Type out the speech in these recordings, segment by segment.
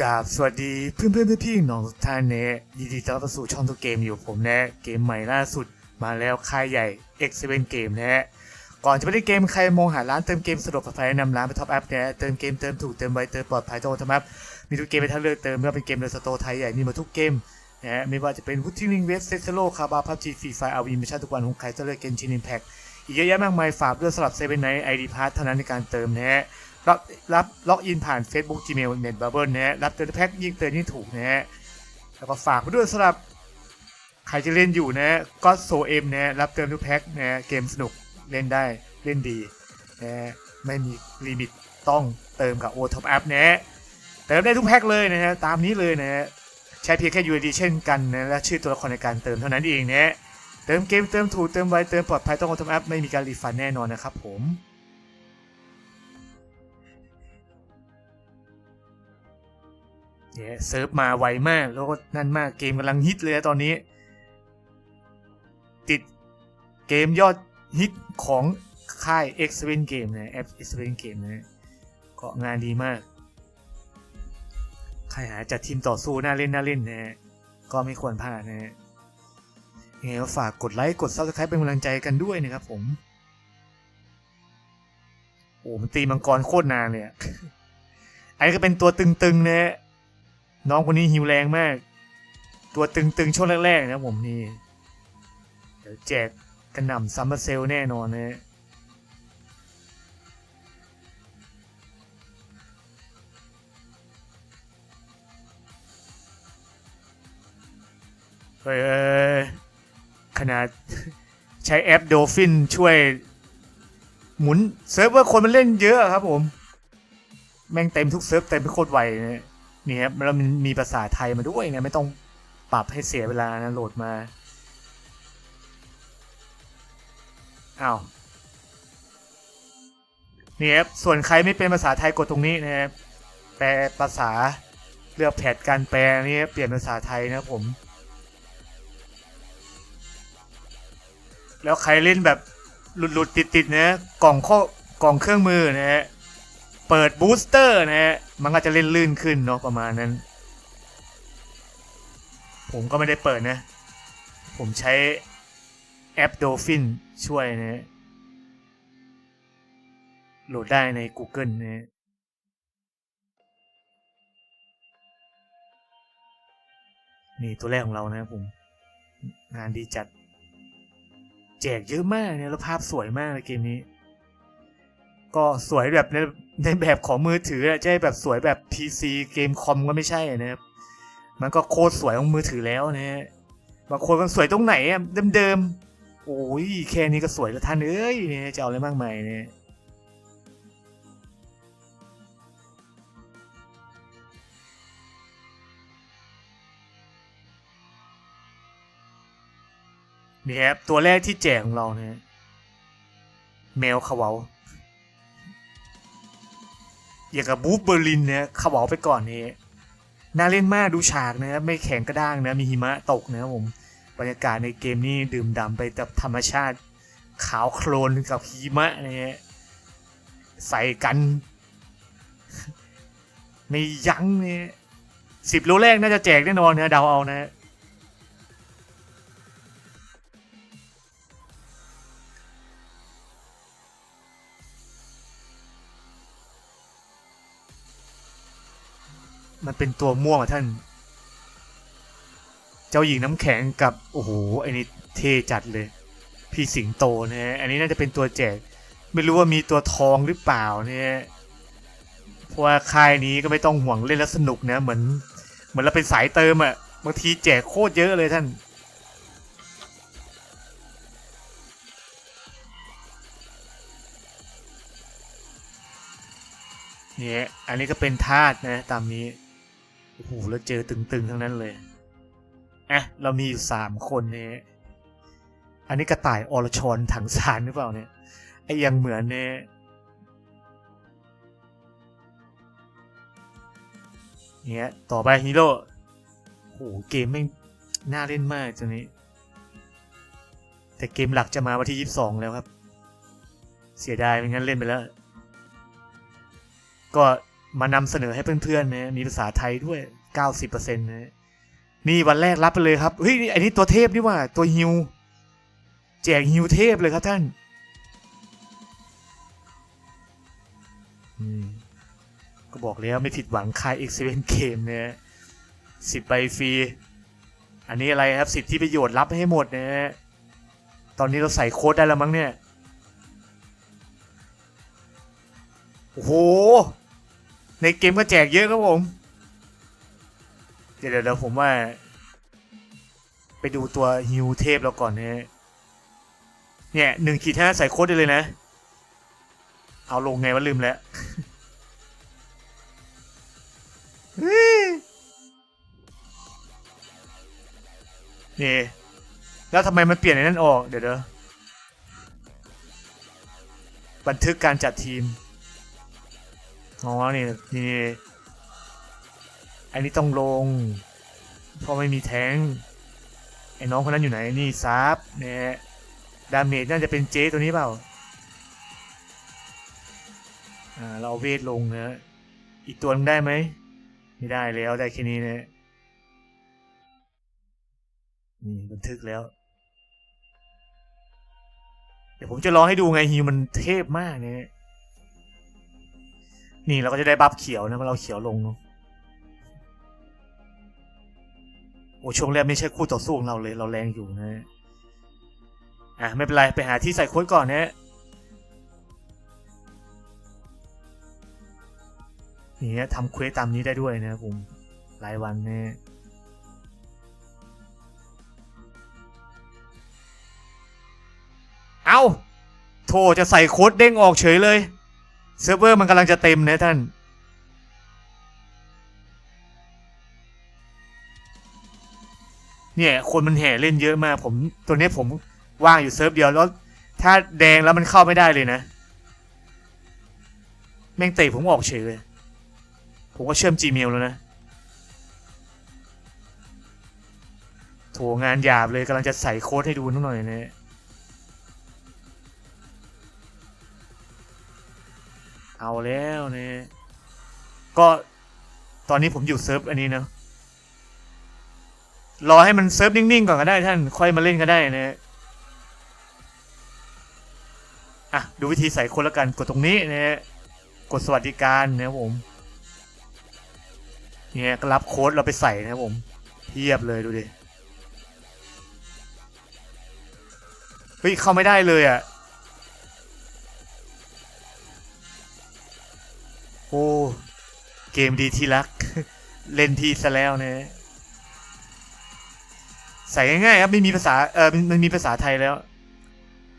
กราบสวัสดีเพื่อนเพื่อนๆพี่ๆน้องทุกท่านเนะยินดีต้อนรับสู่ช่องตัวเกมอยู่ผมนะเกมใหม่ล่าสุดมาแล้วค่ายใหญ่ X7 เกมนะฮะก่อนจะไปเล่นเกมใครมองหาร้านเติมเกมสะดวกปลอดภัยแนะนำร้านไปท็อปแอปนะเติมเกมเติมถูกเติมไวเติมปลอดภัยโตรงทำแอปมีทุกเกมไปทั้งเลือกเติมไม่ว่าเป็นเกมในสโตร์ไทยใหญ่มีมดทุกเกมนะฮะไม่ว่าจะเป็นวุฒิลิงเวสเซตโลคาบาพับจีฟรีไฟอาวีมิชชั่นทุกวันของใครจะเลือกเกมชินอิมแพคอีกเยอะแยะมากมายฝากด้วยสำหรับเซเว่นไนท์ไอดีพาร์ทเท่านั้นในการเติมนะฮะ รับรับล็อกอินผ่าน Facebook Gmail Net Bubble นะฮะรับเตือนแพ็กยิ่งเตือนยิ่งถูกนะฮะแล้วก็ฝากไปด้วยสำหรับใครจะเล่นอยู่นะก็โซเอ็มนะรับเติมทุกแพ็กนะเกมสนุกเล่นได้เล่นดีนะไม่มีลิมิตต้องเติมกับ o t o p App นะฮะเติมได้ทุกแพ็กเลยนะฮะตามนี้เลยนะฮะใช้เพียงแค่ UID เช่นกันนะและชื่อตัวละครในการเติมเท่านั้นเองนะฮะเติมเกมเติมถูกเติมไวเติมปลอดภัยต้อง o t o p App ไม่มีการรีฟันแน่นอนนะครับผม เนี่ยเซิร์ฟมาไวมากแล้วก็นั่นมากเกมกำลังฮิตเลยตอนนี้ ติดเกมยอดฮิตของค่าย X7 Game นะแอป X7 Game นะก็งานดีมากใครหาจัดทีมต่อสู้น่าเล่นน่าเล่นนะฮะก็ไม่ควรพลาดนะฮะยังไงก็ฝากกดไลค์กด Subscribe เป็นกำลังใจกันด้วยนะครับผม โอ้มันตีมังกรโคตรนานเลยอะอันนี้ก็เป็นตัวตึงๆนะฮะ น้องคนนี้หิวแรงมาก ตัวตึงๆช่วงแรกๆนะผมนี่เดี๋ยวแจกกระหน่ำซัมเมอร์เซลแน่นอนนะเฮ้ยขนาดใช้แอปโดฟินช่วย หมุนเซิร์ฟเวอร์คนมันเล่นเยอะครับผม แม่งเต็มทุกเซิร์ฟเต็มไปโคตรไวเนะ นี่ครับแล้วมันมีภาษาไทยมาด้วยนะไม่ต้องปรับให้เสียเวลานะโหลดมาอ้าวนี่ครับส่วนใครไม่เป็นภาษาไทยกดตรงนี้นะครับแปลภาษาเลือกแพทการแปลนี่เปลี่ยนภาษาไทยนะครับผม แล้วใครเล่นแบบหลุดๆติดๆนะกล่องข้อกล่องเครื่องมือนะฮะ เปิดบูสเตอร์นะฮะ มันก็จะเล่นลื่นขึ้นเนาะประมาณนั้น ผมก็ไม่ได้เปิดนะ ผมใช้แอป Dolphin ช่วยนะฮะโหลดได้ใน Google นะฮะนี่ตัวแรกของเรานะผม งานดีจัด แจกเยอะมากเนี่ยแล้วภาพสวยมากเลยเกมนี้ ก็สวยแบบในในแบบของมือถืออะจะให้แบบสวยแบบ PC เกมคอมก็ไม่ใช่นะครับ มันก็โคตรสวยของมือถือแล้วนะฮะบางคนมันสวยตรงไหนอะเดิมๆ โอ้ยแค่นี้ก็สวยแล้วท่านเอ้ยเนี่ยจะเอาอะไรมากมายเนี่ยนี่ครับตัวแรกที่แจกของเราเนี่ยแมวขาวา อย่างกับบูฟเบอร์ลินเนี่ยเขาบอกไปก่อนนี่น่าเล่นมากดูฉากนะครับไม่แข็งกระด้างนะมีหิมะตกนะครับผมบรรยากาศในเกมนี้ดื่มด่ำไปกับธรรมชาติขาวโคลนกับหิมะนะฮะใส่กันไม่ยั้งเนี่ยสิบโลแรกน่าจะแจกแน่นอนนะเดาเอานะ มันเป็นตัวม่วงอะท่าน เจ้าหญิงน้ำแข็งกับ โอ้โหไอ้นี่เทจัดเลย พี่สิงโตเนะฮะอันนี้น่าจะเป็นตัวแจก ไม่รู้ว่ามีตัวทองหรือเปล่าเนี่ยเพราะว่าค่ายนี้ก็ไม่ต้องห่วงเล่นแล้วสนุกนะเหมือน เหมือนเราเป็นสายเติมอะบางทีแจกโคตรเยอะเลยท่านเนี่ยอันนี้ก็เป็นธาตุนะตามนี้ โอ้โหแล้วเจอตึงๆทั้งนั้นเลยอะเรามีอยู่สามคนเนี่ยอันนี้กระต่ายอรชรถังสารหรือเปล่าเนี่ยไอ้ยังเหมือนเนี่ยเนี่ยต่อไปฮีโร่โอ้โหเกมไม่น่าเล่นมากจังนี้ แต่เกมหลักจะมาวันที่ 22 แล้วครับ เสียดายไม่งั้นเล่นไปแล้ว ก็ มานำเสนอให้เพื่อนๆนะมีภาษาไทยด้วย 90%นะนี่วันแรกรับไปเลยครับ เฮ้ยนี่อันนี้ตัวเทพนี่ว่าตัวฮิว แจกฮิวเทพเลยครับท่านก็บอกแล้วไม่ผิดหวังคาย x อ n Game เนี่ยสิบใบฟรี อันนี้อะไรครับสิทธิประโยชน์รับให้หมดนะฮะตอนนี้เราใส่โค้ดได้แล้วมั้งเนี่ย โอ้โห ในเกมก็แจกเยอะครับผม เดี๋ยวเดี๋ยวผมว่า ไปดูตัวฮิวเทพเราก่อนนะฮะเนี่ยหนึ่งขีดห้าใส่โค้ดได้เลยนะ เอาลงไงวะลืมแล้วนี่แล้วทำไมมันเปลี่ยนไอ้นั่นออก เดี๋ยวเดี๋ยวบันทึกการจัดทีม อ๋อนี่นี่อันนี้ต้องลงเพราะไม่มีแทงไอ้น้องคนนั้นอยู่ไหนนี่ซับเนี่ยดาเมจน่าจะเป็นเจตัวนี้เปล่าอ่าเราเอาเวทลงนะอีกตัวนึงได้ไหมไม่ได้แล้วได้แค่นี้นะนี่บันทึกแล้ว เดี๋ยวผมจะลองให้ดูไงฮิวมันเทพมากเนี่ย นี่เราก็จะได้บัฟเขียวนะเมื่อเราเขียวลงเนอะโอ้ช่วงแรกไม่ใช่คู่ต่อสู้ของเราเลยเราแรงอยู่นะอะไม่เป็นไรไปหาที่ใส่โค้ดก่อนนะนี่ฮะทำเควสตามนี้ได้ด้วยนะครับผมรายวันเนี่ยเอาโทจะใส่โค้ดเด้งออกเฉยเลย เซิร์ฟเวอร์มันกำลังจะเต็มนะท่าน เนี่ย คนมันแห่เล่นเยอะมาก ผมตัวนี้ผมว่างอยู่เซิร์ฟเดียวแล้ว ถ้าแดงแล้วมันเข้าไม่ได้เลยนะ แม่งเตะผมออกเฉยเลย ผมก็เชื่อม Gmail แล้วนะโถงานหยาบเลยกำลังจะใส่โค้ดให้ดูนิดหน่อยนะ เอาแล้วเนี่ยก็ตอนนี้ผมอยู่เซิร์ฟอันนี้เนาะรอให้มันเซิร์ฟนิ่งๆก่อนก็ได้ท่าน ค่อยมาเล่นก็ได้นะอะ ดูวิธีใส่คนละกันกดตรงนี้นะกดสวัสดิการนะครับผมเนี่ยก็รับโค้ดเราไปใส่นะครับผมเทียบเลยดูดิเฮ้ยเข้าไม่ได้เลยอะ่ะ อ้ เกมดีที่รัก เล่นทีซะแล้วเนี่ยใส่ง่ายๆครับไม่มีภาษาเออมันมีภาษาไทยแล้ว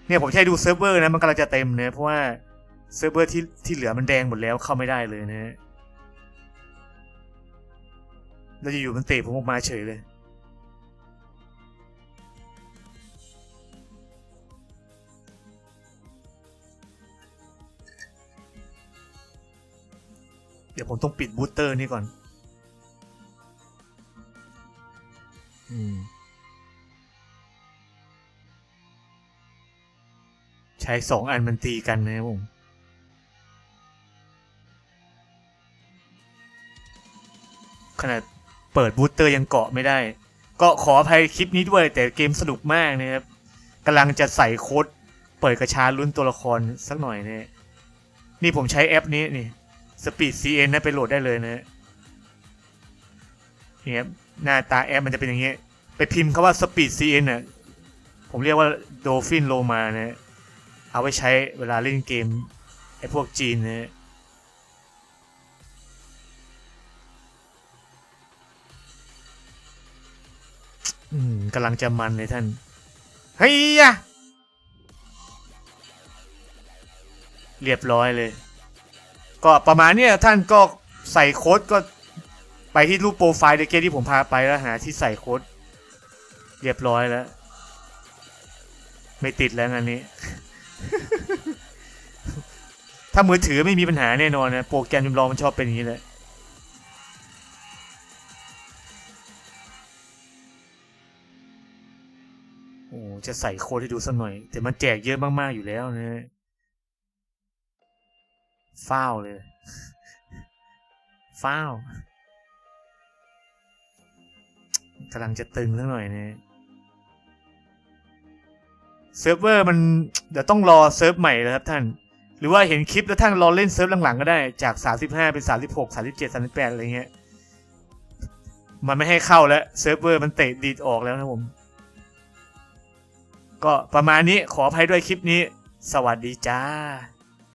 เนี่ยผมใช้ดูเซิร์ฟเวอร์นะมันกำลังจะเต็มเนี่ยเพราะว่าเซิร์ฟเวอร์ที่ที่เหลือมันแดงหมดแล้วเข้าไม่ได้เลยนะแล้วอยู่ๆมันเตะผมออกมาเฉยเลย เดี๋ยวผมต้องปิดบูสเตอร์นี่ก่อน อืม ใช้สองอันมันตีกันนะครับผมขนาดเปิดบูสเตอร์ยังเกาะไม่ได้ ก็ขออภัยคลิปนี้ด้วย แต่เกมสนุกมากนะครับกำลังจะใส่โค้ดเปิดกระชาลุ้นตัวละครสักหน่อยเนี่ยนี่ผมใช้แอปนี้นี่ Speed CN นะไปโหลดได้เลยนะเนี่ยครับหน้าตาแอปมันจะเป็นอย่างเงี้ยไปพิมพ์คาว่า Speed CN น่ะผมเรียกว่า Dolphin Loma นะเอาไว้ใช้เวลาเล่นเกมไอ้พวกจีนนะอืมกำลังจะมันเลยท่าน เฮ้ยยะเรียบร้อยเลย ก็ประมาณเนี้ยท่านก็ใส่โค้ดก็ไปที่รูปโปรไฟล์ในเกมที่ผมพาไปแล้วหาที่ใส่โค้ดเรียบร้อยแล้ว ไม่ติดแล้วงานนี้ ถ้ามือถือไม่มีปัญหาแน่นอนนะโปรแกรมจำลองมันชอบเป็นอย่างนี้แหละโอ้จะใส่โค้ดให้ดูสักหน่อย แต่มันแจกเยอะมาก ๆ อยู่แล้วนะ ฟ้าวเลยฟ้าวกำลังจะตึงสักหน่อยเนี่ยเซิร์ฟเวอร์มันเดี๋ยวต้องรอเซิร์ฟใหม่แล้วครับท่าน หรือว่าเห็นคลิปแล้วท่านรอเล่นเซิร์ฟหลังๆก็ได้จาก 35 เป็น 36 37 38 อะไรเงี้ย มันไม่ให้เข้าแล้วเซิร์ฟเวอร์มันเตะดีดออกแล้วนะผม ก็ประมาณนี้ขออภัยด้วยคลิปนี้ สวัสดีจ้า